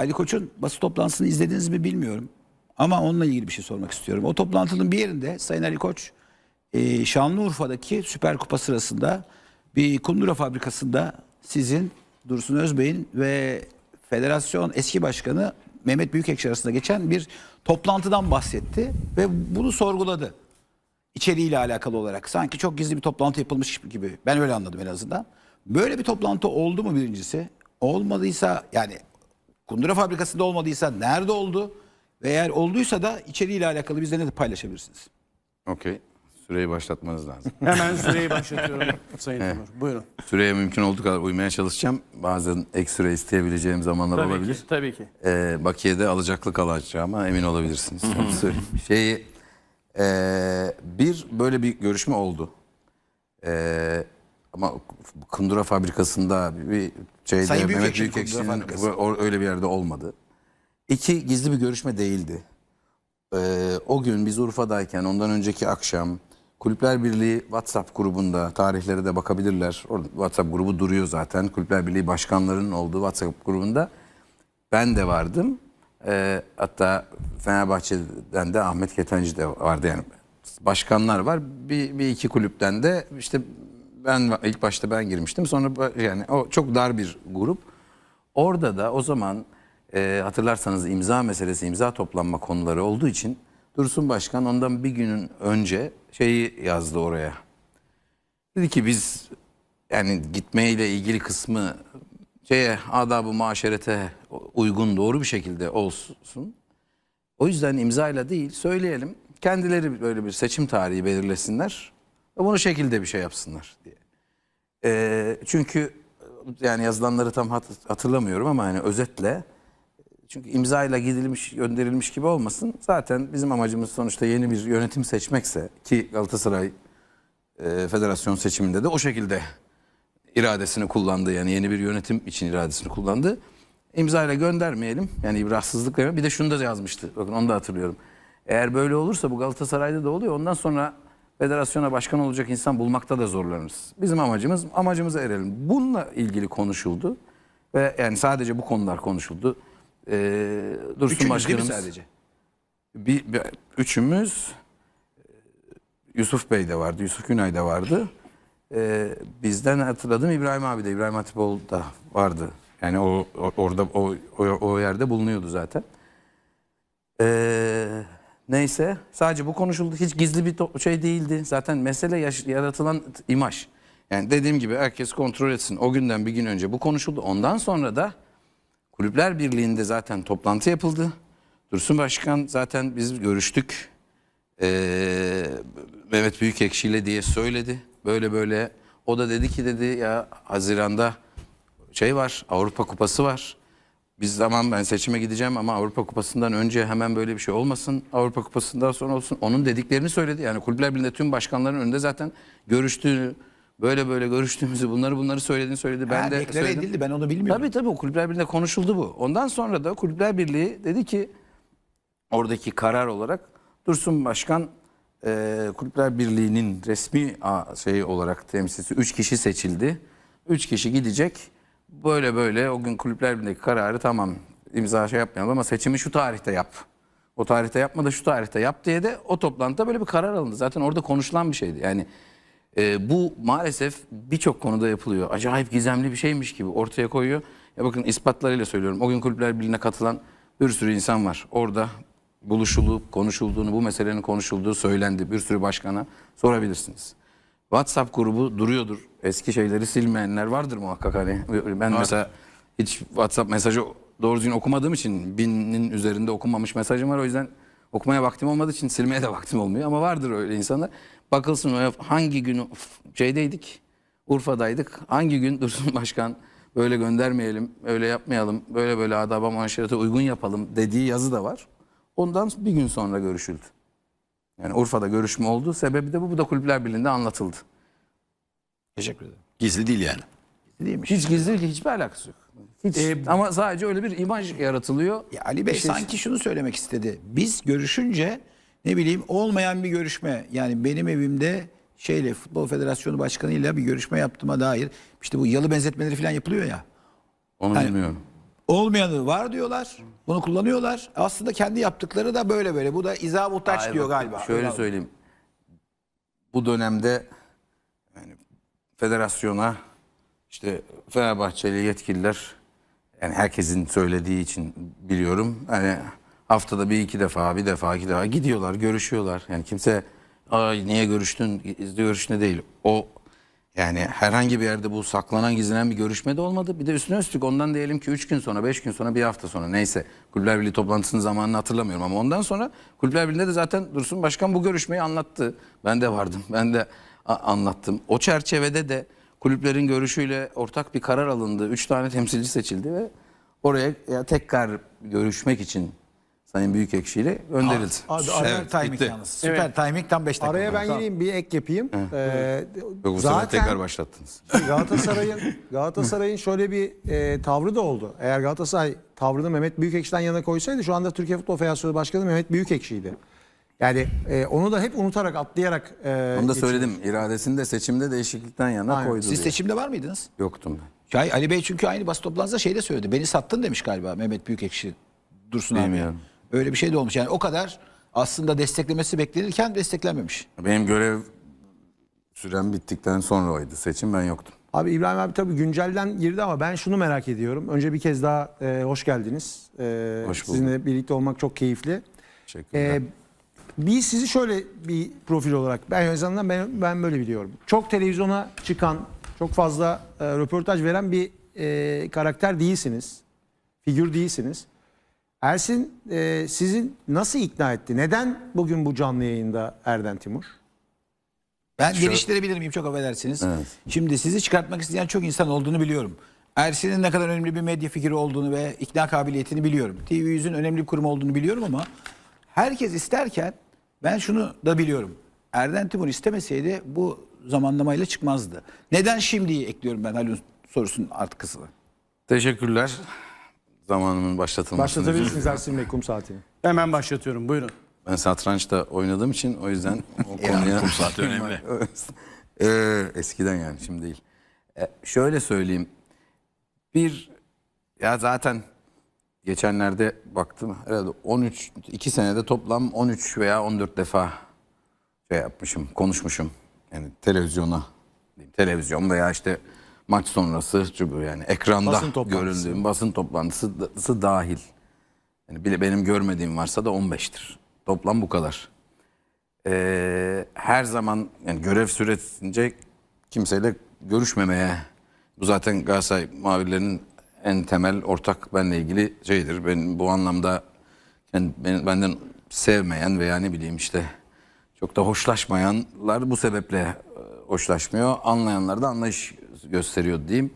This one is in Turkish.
Ali Koç'un basın toplantısını izlediniz mi bilmiyorum. Ama onunla ilgili bir şey sormak istiyorum. O toplantının bir yerinde Sayın Ali Koç e, Şanlıurfa'daki Süper Kupa sırasında bir kundura fabrikasında sizin Dursun Özbey'in ve federasyon eski başkanı Mehmet Büyükekşi arasında geçen bir toplantıdan bahsetti ve bunu sorguladı. İçeriğiyle alakalı olarak sanki çok gizli bir toplantı yapılmış gibi. Ben öyle anladım en azından. Böyle bir toplantı oldu mu birincisi? Olmadıysa yani kundura fabrikasında olmadıysa nerede oldu? Ve eğer olduysa da içeriğiyle alakalı bizle ne paylaşabilirsiniz? Okey. Süreyi başlatmanız lazım. Hemen süreyi başlatıyorum Sayın Timur. Buyurun. Süreye mümkün olduğu kadar uymaya çalışacağım. Bazen ek süre isteyebileceğim zamanlar Tabii olabilir. ki. Tabii ki. Ee, bakiyede alacaklık alacağıma emin olabilirsiniz. Onu söyleyeyim. Şeyi, ee, bir böyle bir görüşme oldu. Ee, ama Kundura fabrikasında bir şeyde Sayın Mehmet Büyükekşi Büyükekşi'nin Kundura Fabrikası. o- öyle bir yerde olmadı. İki gizli bir görüşme değildi. Ee, o gün biz Urfa'dayken ondan önceki akşam Kulüpler Birliği WhatsApp grubunda tarihlere de bakabilirler. Orada WhatsApp grubu duruyor zaten. Kulüpler Birliği başkanlarının olduğu WhatsApp grubunda ben de vardım. Ee, hatta Fenerbahçe'den de Ahmet Ketenci de vardı yani. Başkanlar var. Bir, bir iki kulüpten de işte ben ilk başta ben girmiştim. Sonra yani o çok dar bir grup. Orada da o zaman e, hatırlarsanız imza meselesi, imza toplanma konuları olduğu için Dursun Başkan ondan bir günün önce şeyi yazdı oraya. Dedi ki biz yani gitmeyle ilgili kısmı şeye adabı maşerete uygun doğru bir şekilde olsun. O yüzden imzayla değil söyleyelim. Kendileri böyle bir seçim tarihi belirlesinler. Ve bunu şekilde bir şey yapsınlar diye. Ee, çünkü yani yazılanları tam hat- hatırlamıyorum ama hani özetle çünkü imzayla gidilmiş gönderilmiş gibi olmasın. Zaten bizim amacımız sonuçta yeni bir yönetim seçmekse ki Galatasaray e, federasyon seçiminde de o şekilde iradesini kullandı. Yani yeni bir yönetim için iradesini kullandı. İmzayla göndermeyelim. Yani ibrahsızlık verelim. Bir de şunu da yazmıştı. Bakın onu da hatırlıyorum. Eğer böyle olursa bu Galatasaray'da da oluyor. Ondan sonra federasyona başkan olacak insan bulmakta da zorlanırız. Bizim amacımız amacımıza erelim. Bununla ilgili konuşuldu. Ve yani sadece bu konular konuşuldu. Ee, Dursun Üçünüz değil mi Başkanımız sadece? bir, bir- üçümüz e, Yusuf Bey de vardı, Yusuf Günay da vardı. Ee, bizden hatırladım İbrahim abi de, İbrahim Hatipoğlu da vardı. Yani o, o- orada o, o, o yerde bulunuyordu zaten. Ee, neyse sadece bu konuşuldu. Hiç gizli bir şey değildi. Zaten mesele yaratılan imaj. Yani dediğim gibi herkes kontrol etsin. O günden bir gün önce bu konuşuldu. Ondan sonra da Kulüpler Birliği'nde zaten toplantı yapıldı. Dursun Başkan zaten biz görüştük. Ee, Mehmet Büyükekşi ile diye söyledi. Böyle böyle. O da dedi ki dedi ya Haziran'da şey var Avrupa Kupası var. Biz zaman ben seçime gideceğim ama Avrupa Kupası'ndan önce hemen böyle bir şey olmasın. Avrupa Kupası'ndan sonra olsun. Onun dediklerini söyledi. Yani Kulüpler Birliği'nde tüm başkanların önünde zaten görüştüğünü, böyle böyle görüştüğümüzü, bunları bunları söylediğini söyledi. Ben Ha, de söyledim. edildi ben onu bilmiyorum. Tabii tabii o Kulüpler Birliği'nde konuşuldu bu. Ondan sonra da Kulüpler Birliği dedi ki oradaki karar olarak Dursun Başkan e, Kulüpler Birliği'nin resmi şey olarak temsilcisi 3 kişi seçildi. 3 kişi gidecek. Böyle böyle o gün Kulüpler Birliği'ndeki kararı tamam imza şey yapmayalım ama seçimi şu tarihte yap. O tarihte yapma da şu tarihte yap diye de o toplantıda böyle bir karar alındı. Zaten orada konuşulan bir şeydi. Yani e, bu maalesef birçok konuda yapılıyor. Acayip gizemli bir şeymiş gibi ortaya koyuyor. Ya bakın ispatlarıyla söylüyorum. O gün Kulüpler Birliği'ne katılan bir sürü insan var. Orada buluşulup konuşulduğunu, bu meselenin konuşulduğu söylendi. Bir sürü başkana sorabilirsiniz. WhatsApp grubu duruyordur. Eski şeyleri silmeyenler vardır muhakkak hani. Ben mesela hiç WhatsApp mesajı doğru düzgün okumadığım için binin üzerinde okunmamış mesajım var. O yüzden okumaya vaktim olmadığı için silmeye de vaktim olmuyor. Ama vardır öyle insanlar. Bakılsın hangi gün şeydeydik, Urfa'daydık. Hangi gün Dursun Başkan böyle göndermeyelim, öyle yapmayalım, böyle böyle adaba manşerete uygun yapalım dediği yazı da var. Ondan bir gün sonra görüşüldü. Yani Urfa'da görüşme oldu. Sebebi de bu. Bu da Kulüpler Birliği'nde anlatıldı. Teşekkür ederim. Gizli değil yani. Değilmiş. Hiç gizli değil, hiçbir alakası yok. Hiç. Ee, Ama sadece öyle bir imaj yaratılıyor. Ya Ali Bey şey- sanki şunu söylemek istedi. Biz görüşünce ne bileyim olmayan bir görüşme yani benim evimde şeyle Futbol Federasyonu Başkanı'yla bir görüşme yaptığıma dair işte bu yalı benzetmeleri falan yapılıyor ya. Onu Yani- bilmiyorum. Olmayanı var diyorlar. Bunu kullanıyorlar. Aslında kendi yaptıkları da böyle böyle. Bu da izah muhtaç Hayır, diyor bak, galiba. Şöyle Öyle söyleyeyim. Bu dönemde yani federasyona işte Fenerbahçeli yetkililer yani herkesin söylediği için biliyorum. Hani haftada bir iki defa, bir defa, iki defa gidiyorlar, görüşüyorlar. Yani kimse ay niye görüştün, görüşme değil. O yani herhangi bir yerde bu saklanan gizlenen bir görüşme de olmadı. Bir de üstüne üstlük ondan diyelim ki 3 gün sonra, 5 gün sonra, bir hafta sonra neyse. Kulüpler Birliği toplantısının zamanını hatırlamıyorum ama ondan sonra Kulüpler Birliği'nde de zaten Dursun Başkan bu görüşmeyi anlattı. Ben de vardım. Ben de anlattım. O çerçevede de kulüplerin görüşüyle ortak bir karar alındı. 3 tane temsilci seçildi ve oraya ya tekrar görüşmek için Sayın Büyükekşi ile gönderildi. Abi Süper araya, timing bitti. yalnız. Süper timing tam 5 dakika. araya ben gireyim bir ek yapayım. Ee, Yok bu zaten tekrar başlattınız. Galatasaray'ın Galatasaray'ın şöyle bir e, tavrı da oldu. Eğer Galatasaray tavrını Mehmet Büyükekşi'den yana koysaydı şu anda Türkiye Futbol Federasyonu Başkanı Mehmet Büyükekşi'ydi. Yani e, onu da hep unutarak atlayarak e, Onu da geçiyor. söyledim. İradesinde seçimde değişiklikten yana Aynen. koydu Siz diye. seçimde var mıydınız? Yoktum ben. Ya Ali Bey çünkü aynı basın toplantısında şeyde söyledi. Beni sattın demiş galiba Mehmet Büyükekşi Dursun abi. Öyle bir şey de olmuş. Yani o kadar aslında desteklemesi beklenirken desteklenmemiş. Benim görev sürem bittikten sonra oydu seçim ben yoktum. Abi İbrahim abi tabii güncelden girdi ama ben şunu merak ediyorum. Önce bir kez daha e, hoş geldiniz. E, Hoş bulduk. Sizinle birlikte olmak çok keyifli. Teşekkürler. Ee, bir sizi şöyle bir profil olarak ben en azından ben, ben böyle biliyorum. Çok televizyona çıkan, çok fazla e, röportaj veren bir e, karakter değilsiniz. Figür değilsiniz. Ersin e, sizi nasıl ikna etti? Neden bugün bu canlı yayında Erden Timur? Ben geliştirebilir miyim çok affedersiniz. Evet. Şimdi sizi çıkartmak isteyen çok insan olduğunu biliyorum. Ersin'in ne kadar önemli bir medya figürü olduğunu ve ikna kabiliyetini biliyorum. TV100'ün önemli bir kurum olduğunu biliyorum ama herkes isterken ben şunu da biliyorum. Erden Timur istemeseydi bu zamanlamayla çıkmazdı. Neden şimdiyi ekliyorum ben Halil'in sorusunun artık kısmı. Teşekkürler. Zamanımın başlatılmasını. Başlatabilirsiniz Ersin Bey kum saatini. Hemen başlatıyorum. Buyurun. Ben satrançta oynadığım için o yüzden o konuya... saati önemli. eskiden yani şimdi değil. E, şöyle söyleyeyim. Bir ya zaten geçenlerde baktım herhalde 13 2 senede toplam 13 veya 14 defa şey yapmışım, konuşmuşum. Yani televizyona, diyeyim, televizyon veya işte maç sonrası yani ekranda Basın göründüğüm basın toplantısı dahil. Yani bile benim görmediğim varsa da 15'tir. Toplam bu kadar. Ee, her zaman yani görev süresince kimseyle görüşmemeye bu zaten Galatasaray mavilerinin en temel ortak benle ilgili şeydir. Ben bu anlamda yani ben- benden sevmeyen veya ne bileyim işte çok da hoşlaşmayanlar bu sebeple e, hoşlaşmıyor. Anlayanlar da anlayış gösteriyor diyeyim.